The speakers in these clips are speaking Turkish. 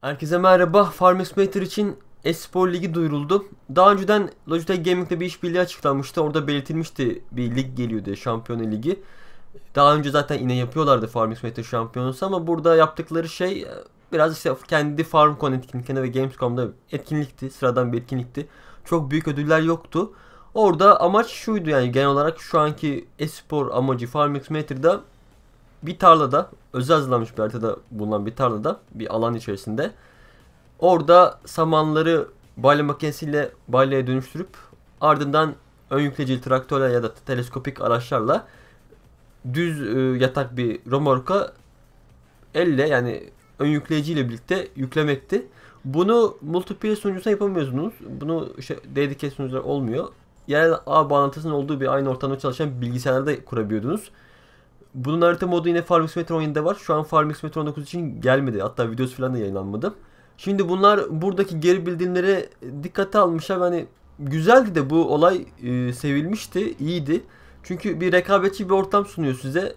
Herkese merhaba. Farming Simulator için Espor Ligi duyuruldu. Daha önceden Logitech Gaming'de bir işbirliği açıklanmıştı. Orada belirtilmişti bir lig geliyordu, Şampiyonu Ligi. Daha önce zaten yine yapıyorlardı Farming Simulator şampiyonası ama burada yaptıkları şey e, biraz işte kendi FarmCon etkinliklerinde ve Gamescom'da etkinlikti. Sıradan bir etkinlikti. Çok büyük ödüller yoktu. Orada amaç şuydu yani genel olarak şu anki espor amacı Farming Simulator'da bir tarlada özel hazırlanmış bir haritada bulunan bir tarlada bir alan içerisinde orada samanları balya makinesiyle balyaya dönüştürüp ardından ön yükleyicili traktörle ya da teleskopik araçlarla düz e, yatak bir romorka elle yani ön yükleyiciyle birlikte yüklemekti. Bunu multiplayer sunucusuna yapamıyorsunuz. Bunu işte DDK sunucular olmuyor. Yerel ağ bağlantısının olduğu bir aynı ortamda çalışan bilgisayarlarda kurabiliyordunuz. Bunun harita modu yine Farming Simulator 17'de var. Şu an Farming Simulator 19 için gelmedi. Hatta videosu falan da yayınlanmadı. Şimdi bunlar buradaki geri bildirimleri dikkate almışlar. Hani güzeldi de bu olay e, sevilmişti, iyiydi. Çünkü bir rekabetçi bir ortam sunuyor size.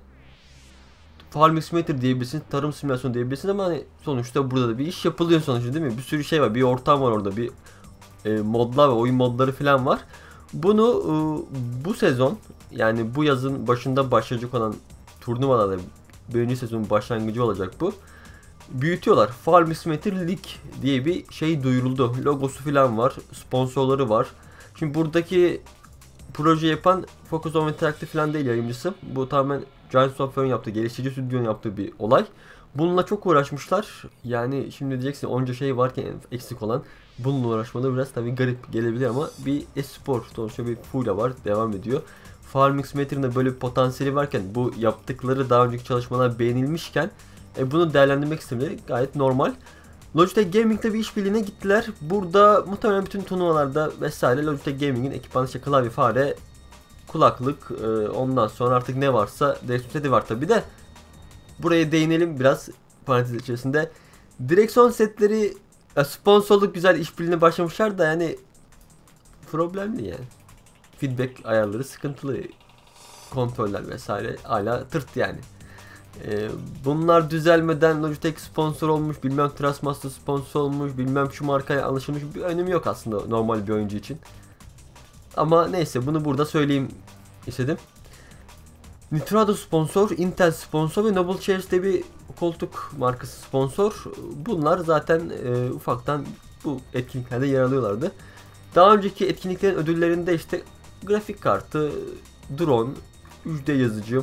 Farming Simulator diyebilirsiniz, tarım simülasyonu diyebilirsiniz ama hani sonuçta burada da bir iş yapılıyor sonuçta değil mi? Bir sürü şey var, bir ortam var orada, bir e, modlar ve oyun modları falan var. Bunu e, bu sezon yani bu yazın başında başlayacak olan turnuvalarda birinci sezonun başlangıcı olacak bu. Büyütüyorlar. Farm Simulator League diye bir şey duyuruldu. Logosu falan var. Sponsorları var. Şimdi buradaki proje yapan Focus on Interactive falan değil yayıncısı. Bu tamamen Giant Software'ın yaptığı, geliştirici stüdyonun yaptığı bir olay. Bununla çok uğraşmışlar. Yani şimdi diyeceksin onca şey varken eksik olan bununla uğraşmaları biraz tabii garip gelebilir ama bir espor sonuçta bir full var devam ediyor. Farming Simulator'ın da böyle bir potansiyeli varken bu yaptıkları daha önceki çalışmalar beğenilmişken e, bunu değerlendirmek istemeleri gayet normal. Logitech Gaming'de bir işbirliğine gittiler. Burada muhtemelen bütün turnuvalarda vesaire Logitech Gaming'in ekipmanı işte klavye, fare, kulaklık, e, ondan sonra artık ne varsa direksiyon seti var tabi de. Buraya değinelim biraz parantez içerisinde. Direksiyon setleri sponsorluk güzel işbirliğine başlamışlar da yani problemli yani feedback ayarları sıkıntılı. Kontroller vesaire hala tırt yani. Ee, bunlar düzelmeden Logitech sponsor olmuş, bilmem Trustmaster sponsor olmuş, bilmem şu markaya alışılmış bir önemi yok aslında normal bir oyuncu için. Ama neyse bunu burada söyleyeyim istedim. Nitrado sponsor, Intel sponsor ve Noble Chairs de bir koltuk markası sponsor. Bunlar zaten e, ufaktan bu etkinliklerde yer alıyorlardı. Daha önceki etkinliklerin ödüllerinde işte grafik kartı, drone, 3D yazıcı,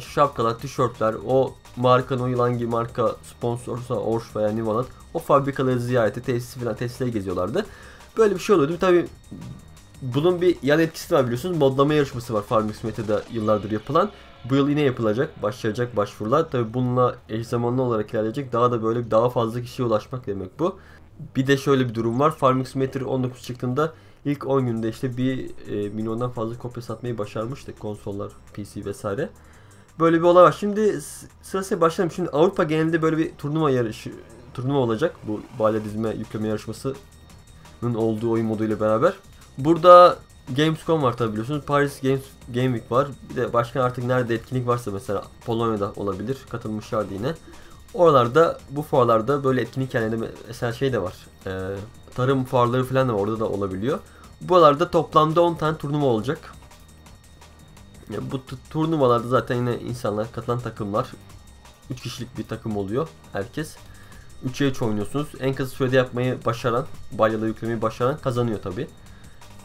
şapkalar, tişörtler, o markanın hangi marka sponsorsa Orş veya Nivalan o fabrikaları ziyareti, tesisi falan tesisleri geziyorlardı. Böyle bir şey oluyordu. Tabi bunun bir yan etkisi var biliyorsunuz. Modlama yarışması var Farming Simulator'da yıllardır yapılan. Bu yıl yine yapılacak. Başlayacak başvurular. Tabi bununla eş zamanlı olarak ilerleyecek. Daha da böyle daha fazla kişiye ulaşmak demek bu. Bir de şöyle bir durum var. Farming Simulator 19 çıktığında İlk 10 günde işte bir e, milyondan fazla kopya satmayı başarmıştık konsollar, PC vesaire. Böyle bir olay var. Şimdi sırasıyla başlayalım. Şimdi Avrupa genelinde böyle bir turnuva yarışı turnuva olacak. Bu balya dizme yükleme yarışmasının olduğu oyun moduyla beraber. Burada Gamescom var tabi biliyorsunuz. Paris Games Game Week var. Bir de başka artık nerede etkinlik varsa mesela Polonya'da olabilir. Katılmışlardı yine. Oralarda bu fuarlarda böyle etkinlik yerlerinde mesela şey de var. Ee, tarım fuarları falan da orada da olabiliyor. Buralarda toplamda 10 tane turnuva olacak. Yani bu turnuvalarda zaten yine insanlar katılan takımlar 3 kişilik bir takım oluyor herkes. 3'e 3 oynuyorsunuz. En kısa sürede yapmayı başaran, balyaları yüklemeyi başaran kazanıyor tabi.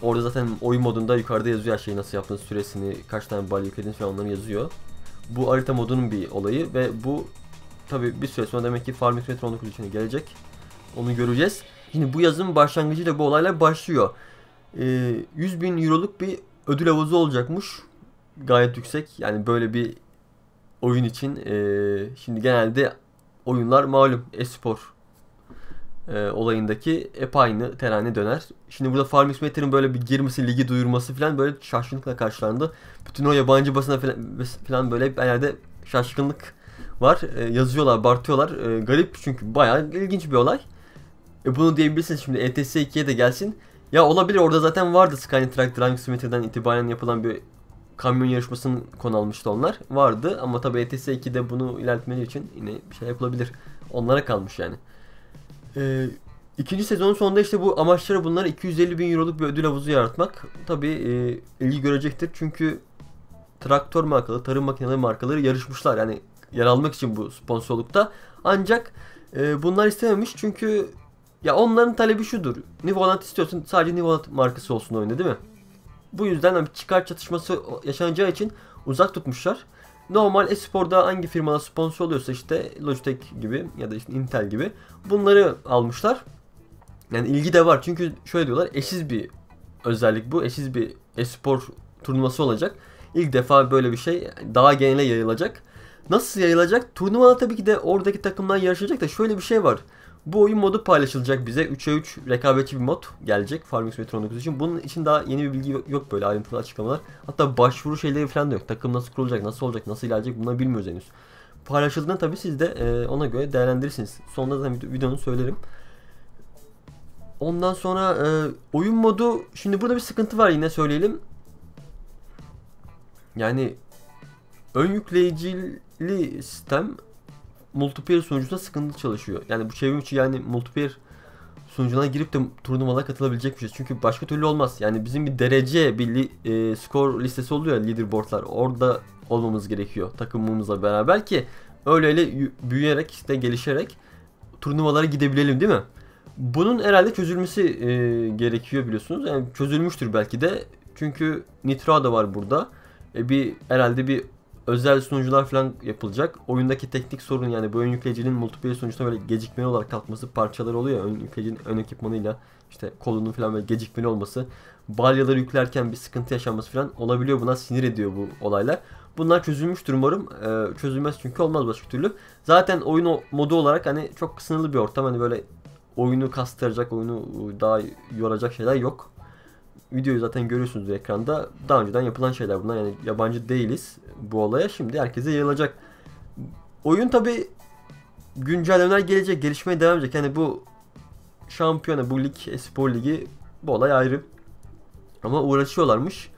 Orada zaten oyun modunda yukarıda yazıyor her şeyi nasıl yaptığınız süresini, kaç tane balya yüklediniz falan onları yazıyor. Bu harita modunun bir olayı ve bu tabi bir süre sonra demek ki Farming Simulator 19 için gelecek. Onu göreceğiz. Şimdi bu yazın başlangıcıyla bu olaylar başlıyor. Ee, 100 bin euroluk bir ödül havuzu olacakmış. Gayet yüksek. Yani böyle bir oyun için. E, şimdi genelde oyunlar malum espor e, olayındaki hep aynı terane döner. Şimdi burada Farming Simulator'ın böyle bir girmesi, ligi duyurması falan böyle şaşkınlıkla karşılandı. Bütün o yabancı basına falan, falan böyle bir yerde şaşkınlık var. E, yazıyorlar, bartıyorlar. E, garip çünkü bayağı ilginç bir olay. E bunu diyebilirsiniz şimdi ETS 2'ye de gelsin. Ya olabilir orada zaten vardı Skynet Driving Simulator'dan itibaren yapılan bir kamyon yarışmasının konu almıştı onlar. Vardı ama tabi ETS 2'de bunu ilerletmeleri için yine bir şey yapılabilir. Onlara kalmış yani. Ee, ikinci sezonun sonunda işte bu amaçları bunlar 250 bin euroluk bir ödül havuzu yaratmak. Tabii e, ilgi görecektir çünkü traktör markalı, tarım makineleri markaları yarışmışlar. Yani yer almak için bu sponsorlukta. Ancak e, bunlar istememiş çünkü ya onların talebi şudur. New Holland istiyorsun sadece New Holland markası olsun oyunda değil mi? Bu yüzden hani çıkar çatışması yaşanacağı için uzak tutmuşlar. Normal esporda hangi firmalar sponsor oluyorsa işte Logitech gibi ya da işte Intel gibi bunları almışlar. Yani ilgi de var çünkü şöyle diyorlar eşsiz bir özellik bu. Eşsiz bir espor turnuvası olacak. İlk defa böyle bir şey daha genele yayılacak. Nasıl yayılacak? Turnuvada tabii ki de oradaki takımlar yarışacak da şöyle bir şey var. Bu oyun modu paylaşılacak bize. 3'e 3 rekabetçi bir mod gelecek Farming Simulator 19 için. Bunun için daha yeni bir bilgi yok böyle ayrıntılı açıklamalar. Hatta başvuru şeyleri falan da yok. Takım nasıl kurulacak, nasıl olacak, nasıl ilerleyecek bunları bilmiyoruz henüz. Paylaşıldığında tabii siz de e, ona göre değerlendirirsiniz. Sonunda zaten videonun söylerim. Ondan sonra e, oyun modu şimdi burada bir sıkıntı var yine söyleyelim. Yani ön yükleyicili sistem multiplayer sunucunda sıkıntı çalışıyor. Yani bu çevrim içi yani multiplayer sunucuna girip de turnuvalara katılabilecek bir şey. Çünkü başka türlü olmaz. Yani bizim bir derece, bir li, e, skor listesi oluyor ya leaderboardlar. Orada olmamız gerekiyor takımımızla beraber ki öyle öyle büyüyerek işte gelişerek turnuvalara gidebilelim değil mi? Bunun herhalde çözülmesi e, gerekiyor biliyorsunuz. Yani çözülmüştür belki de. Çünkü Nitro da var burada. E, bir herhalde bir özel sunucular falan yapılacak. Oyundaki teknik sorun yani bu ön yükleyicinin multiplayer sunucuna böyle gecikmeli olarak kalkması parçaları oluyor ön yükleyicinin ön ekipmanıyla işte kolunun falan böyle gecikmeli olması. Balyaları yüklerken bir sıkıntı yaşanması falan olabiliyor. Buna sinir ediyor bu olaylar. Bunlar çözülmüştür umarım. Ee, çözülmez çünkü olmaz başka türlü. Zaten oyun modu olarak hani çok sınırlı bir ortam. Hani böyle oyunu kastıracak, oyunu daha yoracak şeyler yok. Videoyu zaten görüyorsunuz ekranda. Daha önceden yapılan şeyler bunlar. Yani yabancı değiliz bu olaya. Şimdi herkese yayılacak. Oyun tabi güncellemeler gelecek, gelişmeye devam edecek. Yani bu şampiyona, bu lig, spor ligi bu olay ayrı. Ama uğraşıyorlarmış.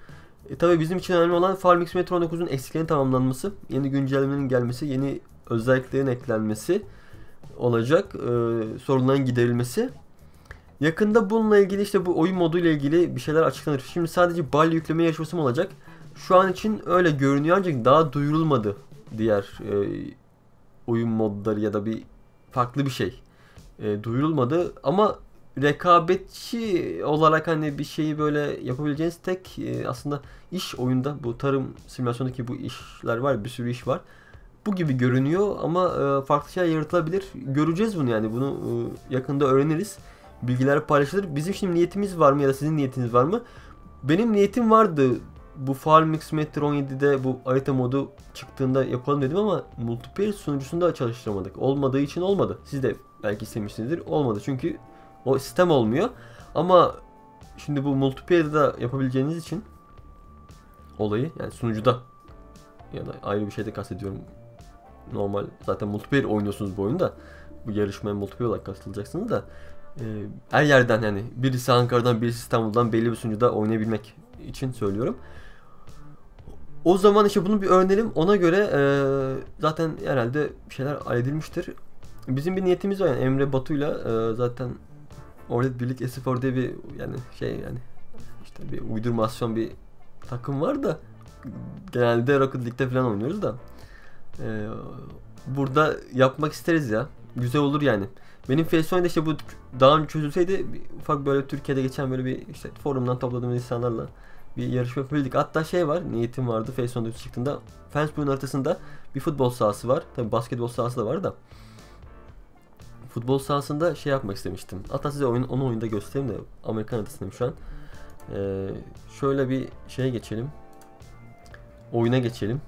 E tabi bizim için önemli olan Farming Simulator 19'un eksiklerin tamamlanması, yeni güncellemelerin gelmesi, yeni özelliklerin eklenmesi olacak. E, sorunların giderilmesi. Yakında bununla ilgili işte bu oyun modu ile ilgili bir şeyler açıklanır. Şimdi sadece bal yükleme yarışması mı olacak? Şu an için öyle görünüyor ancak daha duyurulmadı diğer e, oyun modları ya da bir farklı bir şey e, duyurulmadı ama rekabetçi olarak hani bir şeyi böyle yapabileceğiniz tek e, aslında iş oyunda bu tarım simülasyondaki bu işler var bir sürü iş var. Bu gibi görünüyor ama e, farklı şeyler yaratılabilir. Göreceğiz bunu yani bunu e, yakında öğreniriz. Bilgiler paylaşılır. Bizim şimdi niyetimiz var mı ya da sizin niyetiniz var mı? Benim niyetim vardı bu Farming Simulator 17'de bu harita modu çıktığında yapalım dedim ama multiplayer sunucusunda çalıştıramadık. Olmadığı için olmadı. Siz de belki istemişsinizdir. Olmadı çünkü o sistem olmuyor. Ama şimdi bu multiplayer'da yapabileceğiniz için olayı yani sunucuda ya da ayrı bir şeyde kastediyorum. Normal zaten multiplayer oynuyorsunuz bu oyunda. Bu yarışmaya multiplayer olarak katılacaksınız da e, her yerden yani birisi Ankara'dan birisi İstanbul'dan belli bir sunucuda oynayabilmek için söylüyorum. O zaman işte bunu bir öğrenelim. Ona göre e, zaten herhalde şeyler halledilmiştir. Bizim bir niyetimiz var yani Emre Batu'yla e, zaten orada birlik S4 diye bir yani şey yani işte bir uydurmasyon bir takım var da genelde Rocket League'de falan oynuyoruz da e, burada yapmak isteriz ya. Güzel olur yani. Benim Facebook'ta işte bu daha önce çözülseydi ufak böyle Türkiye'de geçen böyle bir işte forumdan topladığımız insanlarla bir yarışma yapabildik. Hatta şey var, niyetim vardı Facebook'ta çıktığında. Fensburg'un haritasında bir futbol sahası var. Tabi basketbol sahası da var da. Futbol sahasında şey yapmak istemiştim. Hatta size oyun, onu oyunda göstereyim de Amerikan haritasındayım şu an. Ee, şöyle bir şeye geçelim. Oyuna geçelim.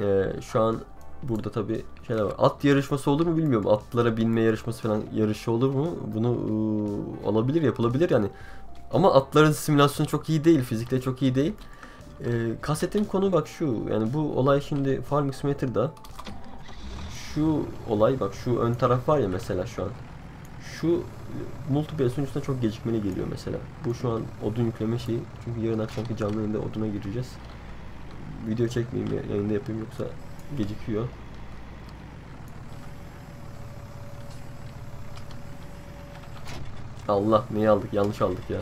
Ee, şu an burada tabi şeyler var. At yarışması olur mu bilmiyorum. Atlara binme yarışması falan yarışı olur mu? Bunu ıı, olabilir, yapılabilir yani. Ama atların simülasyonu çok iyi değil, fizikte çok iyi değil. Ee, kasetin konu bak şu. Yani bu olay şimdi Farming Simulator'da şu olay bak şu ön taraf var ya mesela şu an. Şu multiplayer sunucusuna çok gecikmeli geliyor mesela. Bu şu an odun yükleme şeyi. Çünkü yarın akşamki canlı yayında oduna gireceğiz. Video çekmeyeyim yayında yapayım yoksa gecikiyor. Allah neyi aldık? Yanlış aldık ya.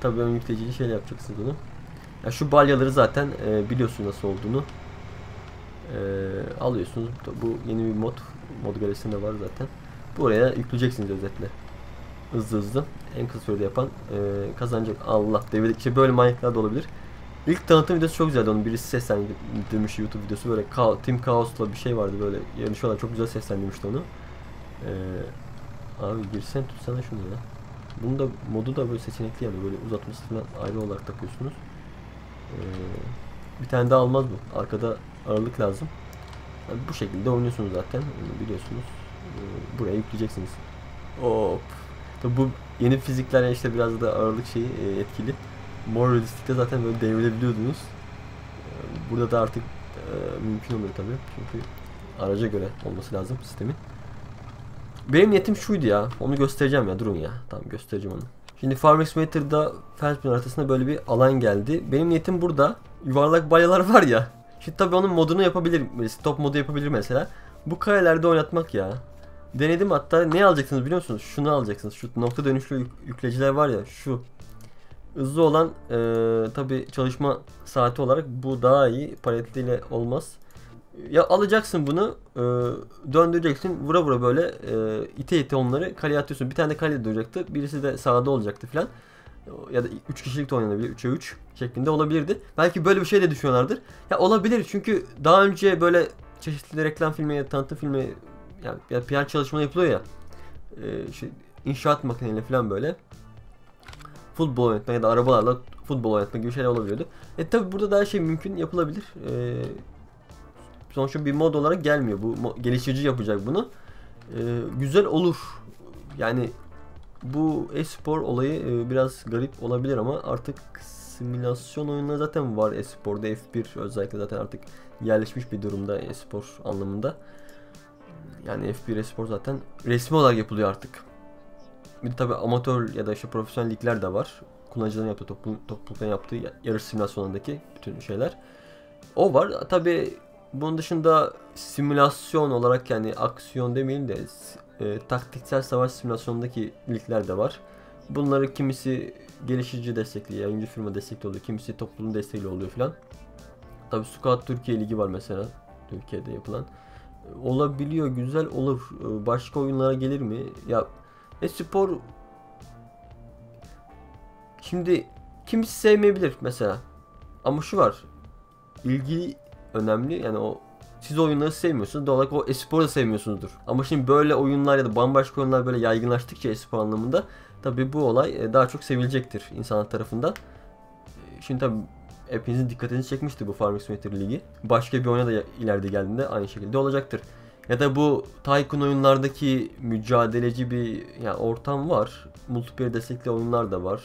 Tabii ön yükleyiciyle şeyle yapacaksınız onu. Ya şu balyaları zaten e, biliyorsun nasıl olduğunu. E, alıyorsunuz. Bu yeni bir mod. Mod galerisinde var zaten. Buraya yükleyeceksiniz özetle. Hızlı hızlı. En kısa sürede yapan e, kazanacak. Allah devirdik. İşte böyle manyaklar da olabilir. İlk tanıtım videosu çok güzeldi. Onun birisi seslendirmiş YouTube videosu. Böyle Ka Team Chaos'la bir şey vardı böyle. Yarışıyorlar. Çok güzel seslendirmişti onu. Ee, abi girsen tutsana şunu ya. Bunu da modu da böyle seçenekli yani böyle uzatması falan ayrı olarak takıyorsunuz. Ee, bir tane daha almaz bu. Arkada ağırlık lazım. Yani bu şekilde oynuyorsunuz zaten. Onu biliyorsunuz. Ee, buraya yükleyeceksiniz. Hop. Tabi bu yeni fizikler işte biraz da ağırlık şeyi e, etkili. Mor realistikte zaten böyle devrilebiliyordunuz. Ee, burada da artık e, mümkün olur tabi. Çünkü araca göre olması lazım sistemin. Benim niyetim şuydu ya. Onu göstereceğim ya. Durun ya. Tamam göstereceğim onu. Şimdi Farming Simulator'da Felsbin haritasında böyle bir alan geldi. Benim niyetim burada. Yuvarlak bayalar var ya. Şimdi tabii onun modunu yapabilir. Stop modu yapabilir mesela. Bu karelerde oynatmak ya. Denedim hatta ne alacaksınız biliyor musunuz? Şunu alacaksınız. Şu nokta dönüşlü yük yükleyiciler var ya şu. Hızlı olan e, tabi çalışma saati olarak bu daha iyi. Paletiyle olmaz. Ya alacaksın bunu e, döndüreceksin vura vura böyle e, ite ite onları kaleye atıyorsun. Bir tane de kalede duracaktı. Birisi de sağda olacaktı filan. Ya da 3 kişilik de oynanabilir. 3'e 3 şeklinde olabilirdi. Belki böyle bir şey de düşünüyorlardır. Ya olabilir çünkü daha önce böyle çeşitli reklam filmi, tanıtım filmi yani ya PR çalışmaları yapılıyor ya. E, işte inşaat makineyle falan böyle. Futbol oynatma ya da arabalarla futbol oynatma gibi şeyler olabiliyordu. E tabi burada daha şey mümkün yapılabilir. E, sonuçta bir mod olarak gelmiyor. Bu geliştirici yapacak bunu. Ee, güzel olur. Yani bu e-spor olayı e, biraz garip olabilir ama artık simülasyon oyunları zaten var e-sporda. F1 özellikle zaten artık yerleşmiş bir durumda e-spor anlamında. Yani F1 e-spor zaten resmi olarak yapılıyor artık. Bir de tabi amatör ya da işte profesyonel ligler de var. Kullanıcıların yaptığı, topluluktan yaptığı yarış simülasyonundaki bütün şeyler. O var. Tabi bunun dışında simülasyon olarak yani aksiyon demeyelim de e, taktiksel savaş simülasyonundaki ligler de var. Bunları kimisi geliştirici destekli, yayıncı firma destekli oluyor. Kimisi topluluğun destekli oluyor filan. Tabi Scout Türkiye Ligi var mesela. Türkiye'de yapılan. Olabiliyor, güzel olur. E, başka oyunlara gelir mi? Ya e-spor Şimdi kimisi sevmeyebilir mesela. Ama şu var. İlgi önemli. Yani o siz oyunları sevmiyorsunuz. Doğal olarak o esporu da sevmiyorsunuzdur. Ama şimdi böyle oyunlar ya da bambaşka oyunlar böyle yaygınlaştıkça espor anlamında tabi bu olay e, daha çok sevilecektir insanlar tarafından. E, şimdi tabi hepinizin dikkatini çekmişti bu Farming Simulator Ligi. Başka bir oyuna da ileride geldiğinde aynı şekilde olacaktır. Ya da bu Tycoon oyunlardaki mücadeleci bir yani ortam var. Multiplayer destekli oyunlar da var.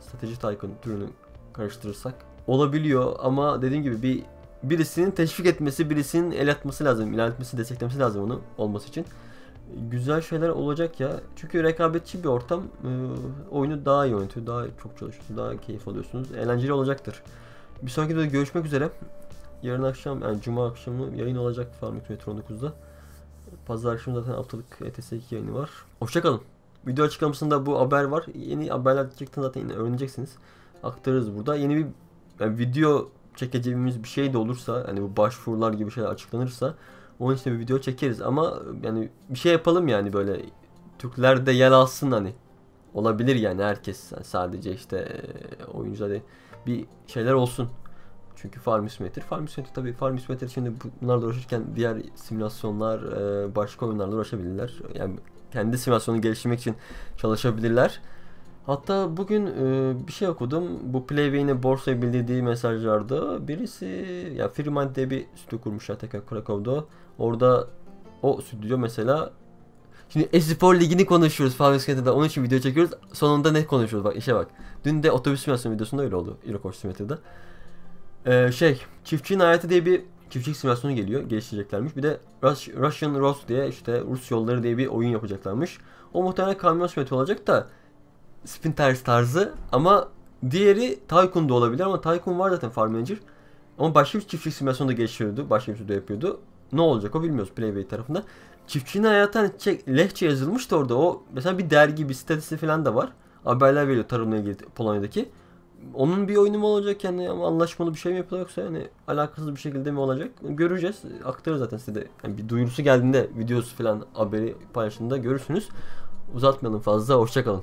Strateji Tycoon türünü karıştırırsak. Olabiliyor ama dediğim gibi bir birisinin teşvik etmesi, birisinin el atması lazım, ilerletmesi, desteklemesi lazım onu olması için. Güzel şeyler olacak ya. Çünkü rekabetçi bir ortam e, oyunu daha iyi oynatıyor, daha çok çalışıyorsunuz, daha keyif alıyorsunuz. Eğlenceli olacaktır. Bir sonraki videoda görüşmek üzere. Yarın akşam, yani cuma akşamı yayın olacak Farming Metro 19'da. Pazar akşamı zaten haftalık ETS 2 yayını var. Hoşçakalın. Video açıklamasında bu haber var. Yeni haberler çıktığında zaten öğreneceksiniz. Aktarırız burada. Yeni bir yani video çekeceğimiz bir şey de olursa hani bu başvurular gibi şeyler açıklanırsa onun için bir video çekeriz ama yani bir şey yapalım yani böyle Türkler de yer alsın hani olabilir yani herkes yani sadece işte e, oyuncular bir şeyler olsun. Çünkü Farm Simulator, Farm Simulator tabii Farm Simulator şimdi bunlarla uğraşırken diğer simülasyonlar, e, başka oyunlarla uğraşabilirler. Yani kendi simülasyonu geliştirmek için çalışabilirler. Hatta bugün e, bir şey okudum. Bu Playway'in borsaya bildirdiği mesajlarda birisi ya Firmant diye bir stüdyo kurmuşlar tekrar Krakow'da. Orada o stüdyo mesela Şimdi Espor Ligi'ni konuşuyoruz Fabrikat'ta. Onun için video çekiyoruz. Sonunda ne konuşuyoruz? Bak işe bak. Dün de otobüs simülasyonu videosunda öyle oldu. Eurocoach Simulator'da. Ee, şey, Çiftçinin Hayatı diye bir çiftçilik simülasyonu geliyor. Geliştireceklermiş. Bir de Rus Russian Road diye işte Rus yolları diye bir oyun yapacaklarmış. O muhtemelen kamyon simülatörü olacak da Spin Tires tarzı ama diğeri Tycoon da olabilir ama Tycoon var zaten Farm Manager. Ama başka bir çiftlik simülasyonu da geçiriyordu. Başka bir stüdyo yapıyordu. ne olacak o bilmiyoruz Playway tarafında. Çiftçinin hayatı hani çek, lehçe yazılmış da orada o mesela bir dergi bir sitesi falan da var. Haberler veriyor tarımla ilgili Polonya'daki onun bir oyunu mu olacak? Yani ama anlaşmalı bir şey mi yapılıyor yoksa yani alakasız bir şekilde mi olacak? Göreceğiz. Aktarır zaten size de. Yani bir duyurusu geldiğinde videosu falan haberi paylaşımında görürsünüz. Uzatmayalım fazla. Hoşçakalın.